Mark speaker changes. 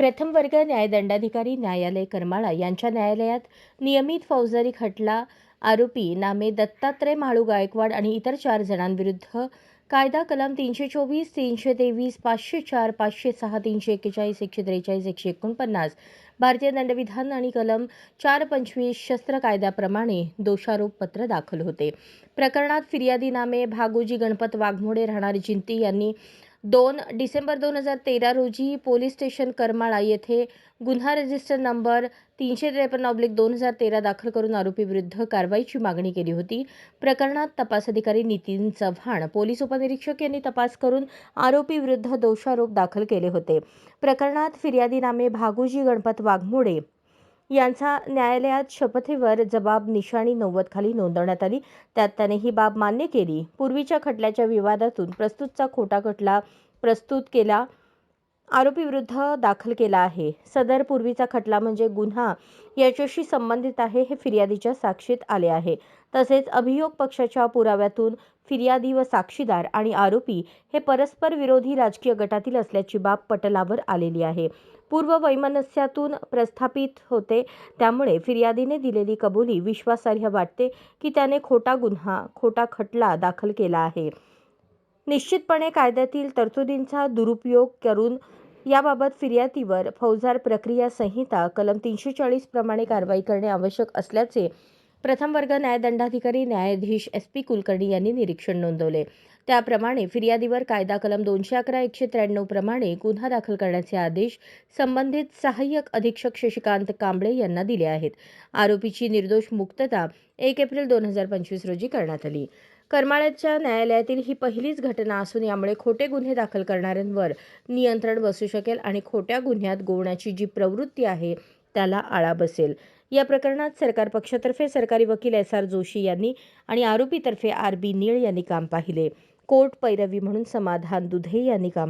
Speaker 1: प्रथम वर्ग न्यायदंडाधिकारी न्यायालय करमाळा यांच्या न्यायालयात नियमित फौजदारी खटला आरोपी नामे दत्तात्रय म्हाळू गायकवाड आणि इतर चार जणांविरुद्ध कायदा कलम तीनशे चोवीस तीनशे तेवीस पाचशे चार पाचशे सहा तीनशे एक्केचाळीस एकशे त्रेचाळीस एकशे एकोणपन्नास भारतीय दंडविधान आणि कलम चार पंचवीस शस्त्र कायद्याप्रमाणे दोषारोपपत्र दाखल होते. प्रकरणात फिर्यादी नामे भागोजी गणपत वाघमोडे राहणार जिंती यांनी दोन डिसेंबर दोन हजार तेरा रोजी पोलीस स्टेशन करमाळा येथे गुन्हा रजिस्टर नंबर तीनशे त्रेपन्न ऑब्लिक दोन हजार तेरा दाखल करून आरोपीविरुद्ध कारवाईची मागणी केली होती. प्रकरणात तपास अधिकारी नितीन चव्हाण पोलीस उपनिरीक्षक यांनी तपास करून आरोपीविरुद्ध दोषारोप दाखल केले होते. प्रकरणात फिर्यादीनामे भागोजी गणपत वाघमोडे यांचा न्यायालयात शपथेवर जबाब निशाणी नव्वद खाली नोंदवण्यात आली. त्यात त्याने ही बाब मान्य केली. पूर्वीच्या खटल्याच्या विवादातून प्रस्तुतचा खोटा खटला प्रस्तुत केला आरोपीविरुद्ध दाखल केला आहे. सदर पूर्वीचा खटला म्हणजे गुन्हा याच्याशी संबंधित आहे हे फिर्यादीच्या साक्षीत आले आहे. तसेच अभियोग पक्षाच्या पुराव्यातून फिर्यादी व साक्षीदार आणि आरोपी हे परस्पर विरोधी राजकीय गटातील असल्याची बाब पटलावर आलेली आहे. पूर्व वैमनस्यातून प्रस्थापित होते त्यामुळे फिर्यादीने दिलेली कबुली विश्वासार्ह वाटते की त्याने खोटा गुन्हा खोटा खटला दाखल केला आहे. निश्चितपणे कायद्यातील तरतुदींचा दुरुपयोग करून याबाबत फिर्यादीवर फौजदार प्रक्रिया संहिता कलम तीनशे चाळीस प्रमाणे कारवाई करणे आवश्यक असल्याचे प्रथम वर्ग न्यायदंडाधिकारी न्यायाधीश एस पी कुलकर्णी यांनी निरीक्षण नोंदवले. त्याप्रमाणे फिर्यादीवर कायदा कलम दोनशे अकरा एकशे त्र्याण्णव प्रमाणे गुन्हा दाखल करण्याचे आदेश संबंधित सहाय्यक अधीक्षक शशिकांत कांबळे यांना दिले आहेत. आरोपीची निर्दोष मुक्तता एक एप्रिल दोन हजार पंचवीस रोजी करण्यात आली. करमाळ्याच्या न्यायालयातील ही पहिलीच घटना असून यामुळे खोटे गुन्हे दाखल करणाऱ्यांवर नियंत्रण बसू शकेल आणि खोट्या गुन्ह्यात गोवण्याची जी प्रवृत्ती आहे त्याला आळा बसेल. या प्रकरणात सरकार पक्षातर्फे सरकारी वकील एस आर जोशी यांनी आणि आरोपीतर्फे आर बी नीळ यांनी काम पाहिले. कोर्ट पैरवी म्हणून समाधान दुधे यांनी काम